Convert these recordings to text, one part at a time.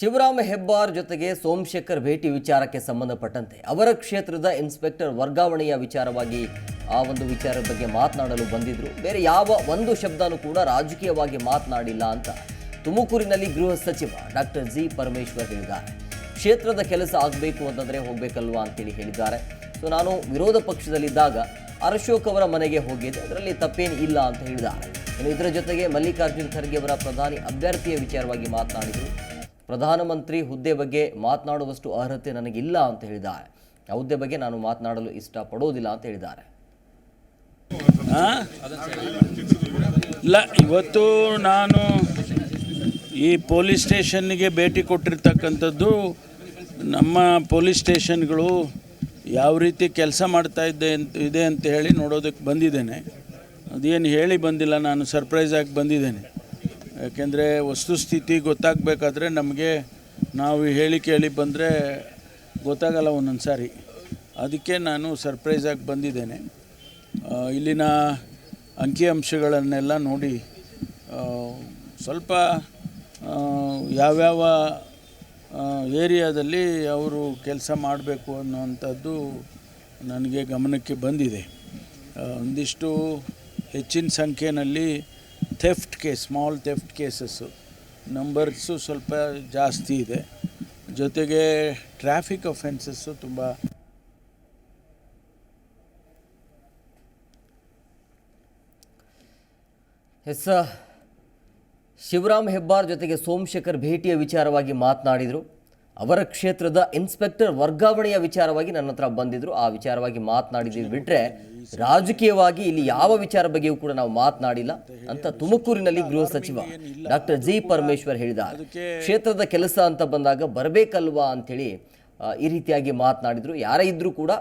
ಶಿವರಾಮ ಹೆಬ್ಬಾರ್ ಜೊತೆಗೆ ಸೋಮಶೇಖರ್ ಭೇಟಿ ವಿಚಾರಕ್ಕೆ ಸಂಬಂಧಪಟ್ಟಂತೆ ಅವರ ಕ್ಷೇತ್ರದ ಇನ್ಸ್ಪೆಕ್ಟರ್ ವರ್ಗಾವಣೆಯ ವಿಚಾರವಾಗಿ ಆ ಒಂದು ವಿಚಾರದ ಬಗ್ಗೆ ಮಾತನಾಡಲು ಬಂದಿದ್ರು. ಬೇರೆ ಯಾವ ಒಂದು ಶಬ್ದನೂ ಕೂಡ ರಾಜಕೀಯವಾಗಿ ಮಾತನಾಡಿಲ್ಲ ಅಂತ ತುಮಕೂರಿನಲ್ಲಿ ಗೃಹ ಸಚಿವ ಡಾಕ್ಟರ್ ಜಿ ಪರಮೇಶ್ವರ್ ಹೇಳಿದ್ದಾರೆ. ಕ್ಷೇತ್ರದ ಕೆಲಸ ಆಗಬೇಕು ಅಂತಂದರೆ ಹೋಗಬೇಕಲ್ವಾ ಅಂತೇಳಿ ಹೇಳಿದ್ದಾರೆ. ಸೊ, ನಾನು ವಿರೋಧ ಪಕ್ಷದಲ್ಲಿದ್ದಾಗ ಅಶೋಕ್ ಅವರ ಮನೆಗೆ ಹೋಗಿದ್ದೆ. ಅದರಲ್ಲಿ ತಪ್ಪೇನು ಇಲ್ಲ ಅಂತ ಹೇಳಿದ್ದಾರೆ. ಇನ್ನು ಇದರ ಜೊತೆಗೆ ಮಲ್ಲಿಕಾರ್ಜುನ್ ಖರ್ಗೆ ಅವರ ಪ್ರಧಾನಿ ಅಭ್ಯರ್ಥಿಯ ವಿಚಾರವಾಗಿ ಮಾತನಾಡಿದರು. ಪ್ರಧಾನಮಂತ್ರಿ ಹುದ್ದೆ ಬಗ್ಗೆ ಮಾತನಾಡುವಷ್ಟು ಅರ್ಹತೆ ನನಗಿಲ್ಲ ಅಂತ ಹೇಳಿದ್ದಾರೆ. ಆ ಹುದ್ದೆ ಬಗ್ಗೆ ನಾನು ಮಾತನಾಡಲು ಇಷ್ಟಪಡೋದಿಲ್ಲ ಅಂತ ಹೇಳಿದ್ದಾರೆ? ಇಲ್ಲ, ಇವತ್ತು ನಾನು ಈ ಪೊಲೀಸ್ ಸ್ಟೇಷನ್ಗೆ ಭೇಟಿ ಕೊಟ್ಟಿರ್ತಕ್ಕಂಥದ್ದು ನಮ್ಮ ಪೊಲೀಸ್ ಸ್ಟೇಷನ್ಗಳು ಯಾವ ರೀತಿ ಕೆಲಸ ಮಾಡ್ತಾ ಇದ್ದೆ ಅಂತ, ಇದೆ ಅಂತ ಹೇಳಿ ನೋಡೋದಕ್ಕೆ ಬಂದಿದ್ದೇನೆ. ಅದೇನು ಹೇಳಿ ಬಂದಿಲ್ಲ, ನಾನು ಸರ್ಪ್ರೈಸ್ ಆಗಿ ಬಂದಿದ್ದೇನೆ. ಯಾಕೆಂದರೆ ವಸ್ತುಸ್ಥಿತಿ ಗೊತ್ತಾಗಬೇಕಾದ್ರೆ ನಮಗೆ ನಾವು ಹೇಳಿ ಕೇಳಿ ಬಂದರೆ ಗೊತ್ತಾಗಲ್ಲ ಒಂದೊಂದು ಸಾರಿ. ಅದಕ್ಕೆ ನಾನು ಸರ್ಪ್ರೈಸ್ ಆಗಿ ಬಂದಿದ್ದೇನೆ. ಇಲ್ಲಿನ ಅಂಕಿಅಂಶಗಳನ್ನೆಲ್ಲ ನೋಡಿ ಸ್ವಲ್ಪ ಯಾವ್ಯಾವ ಏರಿಯಾದಲ್ಲಿ ಅವರು ಕೆಲಸ ಮಾಡಬೇಕು ಅನ್ನೋವಂಥದ್ದು ನನಗೆ ಗಮನಕ್ಕೆ ಬಂದಿದೆ. ಒಂದಿಷ್ಟು ಹೆಚ್ಚಿನ ಸಂಖ್ಯೆಯಲ್ಲಿ theft case small theft cases numbers ಸ್ವಲ್ಪ ಜಾಸ್ತಿ ಇದೆ. ಜೊತೆಗೆ ಟ್ರಾಫಿಕ್ ಅಫೆನ್ಸಸ್ಸು ತುಂಬ ಎಸ್ ಶಿವರಾಮ್ ಹೆಬ್ಬಾರ್ ಜೊತೆಗೆ ಸೋಮಶೇಖರ್ ಭೇಟಿಯ ವಿಚಾರವಾಗಿ ಮಾತನಾಡಿದರು. ಅವರ ಕ್ಷೇತ್ರದ ಇನ್ಸ್ಪೆಕ್ಟರ್ ವರ್ಗಾವಣೆಯ ವಿಚಾರವಾಗಿ ನನ್ನ ಹತ್ರ ಬಂದಿದ್ರು. ಆ ವಿಚಾರವಾಗಿ ಮಾತನಾಡಿದ್ದೀವಿ ಬಿಟ್ಟರೆ ರಾಜಕೀಯವಾಗಿ ಇಲ್ಲಿ ಯಾವ ವಿಚಾರ ಬಗ್ಗೆಯೂ ಕೂಡ ನಾವು ಮಾತನಾಡಿಲ್ಲ ಅಂತ ತುಮಕೂರಿನಲ್ಲಿ ಗೃಹ ಸಚಿವ ಡಾಕ್ಟರ್ ಜಿ ಪರಮೇಶ್ವರ್ ಹೇಳಿದ್ದಾರೆ. ಕ್ಷೇತ್ರದ ಕೆಲಸ ಅಂತ ಬಂದಾಗ ಬರಬೇಕಲ್ವಾ ಅಂಥೇಳಿ ಈ ರೀತಿಯಾಗಿ ಮಾತನಾಡಿದ್ರು. ಯಾರೇ ಇದ್ದರೂ ಕೂಡ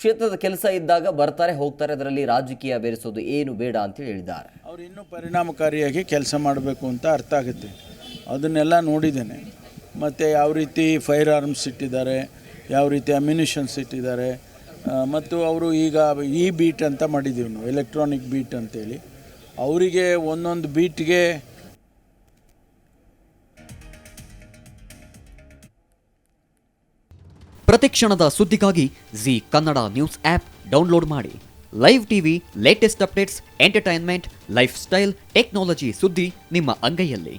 ಕ್ಷೇತ್ರದ ಕೆಲಸ ಇದ್ದಾಗ ಬರ್ತಾರೆ, ಹೋಗ್ತಾರೆ, ಅದರಲ್ಲಿ ರಾಜಕೀಯ ಬೆರೆಸೋದು ಏನು ಬೇಡ ಅಂತ ಹೇಳಿದ್ದಾರೆ. ಅವ್ರು ಇನ್ನೂ ಪರಿಣಾಮಕಾರಿಯಾಗಿ ಕೆಲಸ ಮಾಡಬೇಕು ಅಂತ ಅರ್ಥ ಆಗುತ್ತೆ. ಅದನ್ನೆಲ್ಲ ನೋಡಿದ್ದೇನೆ. ಮತ್ತು ಯಾವ ರೀತಿ ಫೈರ್ ಆರ್ಮ್ಸ್ ಇಟ್ಟಿದ್ದಾರೆ, ಯಾವ ರೀತಿ ಅಮ್ಯುನಿಷನ್ಸ್ ಇಟ್ಟಿದ್ದಾರೆ ಮತ್ತು ಅವರು ಈಗ ಈ ಬೀಟ್ ಅಂತ ಮಾಡಿದ್ದೀವಿ ನಾವು ಎಲೆಕ್ಟ್ರಾನಿಕ್ ಬೀಟ್ ಅಂತೇಳಿ. ಅವರಿಗೆ ಒಂದೊಂದು ಬೀಟ್ಗೆ ಪ್ರತಿಕ್ಷಣದ ಸುದ್ದಿಗಾಗಿ Zee Kannada news app download ಮಾಡಿ. Live TV latest updates entertainment lifestyle technology ಸುದ್ದಿ ನಿಮ್ಮ ಅಂಗೈಯಲ್ಲಿ.